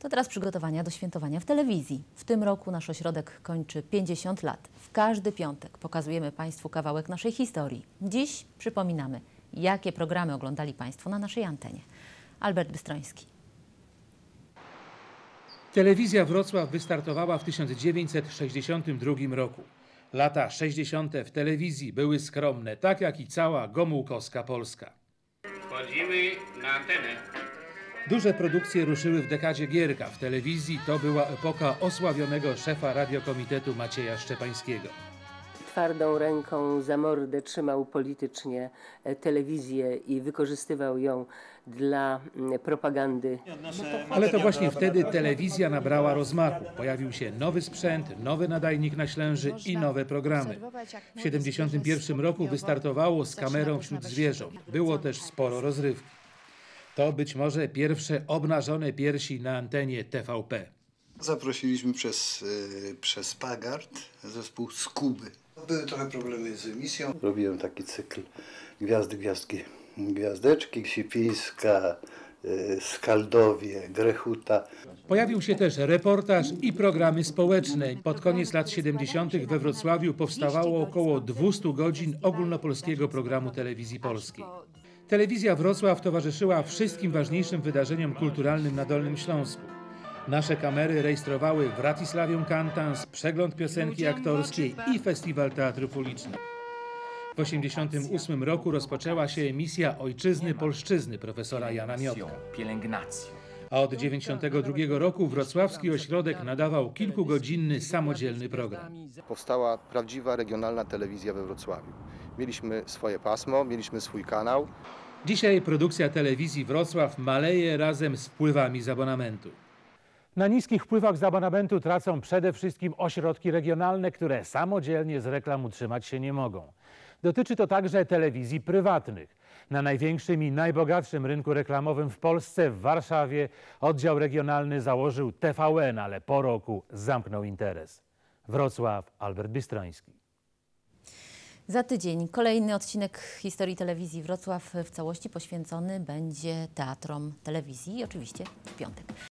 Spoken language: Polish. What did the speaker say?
To teraz przygotowania do świętowania w telewizji. W tym roku nasz ośrodek kończy 50 lat. W każdy piątek pokazujemy Państwu kawałek naszej historii. Dziś przypominamy, jakie programy oglądali Państwo na naszej antenie. Albert Bystroński. Telewizja Wrocław wystartowała w 1962 roku. Lata 60. w telewizji były skromne, tak jak i cała Gomułkowska Polska. Wchodzimy na antenę. Duże produkcje ruszyły w dekadzie Gierka. W telewizji to była epoka osławionego szefa radiokomitetu Macieja Szczepańskiego. twardą ręką za mordę trzymał politycznie e, telewizję i wykorzystywał ją dla mm, propagandy. Ale to właśnie wtedy telewizja nabrała rozmachu. Pojawił się nowy sprzęt, nowy nadajnik na Ślęży i nowe programy. W 1971 roku wystartowało z kamerą wśród zwierząt. Było też sporo rozrywki. To być może pierwsze obnażone piersi na antenie TVP. Zaprosiliśmy przez, y, przez Pagard zespół Skuby. Były trochę problemy z emisją. Robiłem taki cykl Gwiazdy, Gwiazdki, Gwiazdeczki, Sipińska, y, Skaldowie, Grechuta. Pojawił się też reportaż i programy społeczne. Pod koniec lat 70. we Wrocławiu powstawało około 200 godzin ogólnopolskiego programu telewizji polskiej. Telewizja Wrocław towarzyszyła wszystkim ważniejszym wydarzeniom kulturalnym na Dolnym Śląsku. Nasze kamery rejestrowały Wratisławię Cantans, przegląd piosenki aktorskiej i festiwal teatrów ulicznych. W 1988 roku rozpoczęła się emisja Ojczyzny Polszczyzny profesora Jana Miotka. pielęgnacją. A od 1992 roku wrocławski ośrodek nadawał kilkugodzinny samodzielny program. powstała prawdziwa regionalna telewizja we Wrocławiu. Mieliśmy swoje pasmo, mieliśmy swój kanał. Dzisiaj produkcja telewizji Wrocław maleje razem z wpływami z abonamentu. Na niskich wpływach z abonamentu tracą przede wszystkim ośrodki regionalne, które samodzielnie z reklam utrzymać się nie mogą. Dotyczy to także telewizji prywatnych. Na największym i najbogatszym rynku reklamowym w Polsce, w Warszawie, oddział regionalny założył TVN, ale po roku zamknął interes. Wrocław, Albert Bystroński. Za tydzień kolejny odcinek historii telewizji Wrocław w całości poświęcony będzie teatrom telewizji oczywiście w piątek.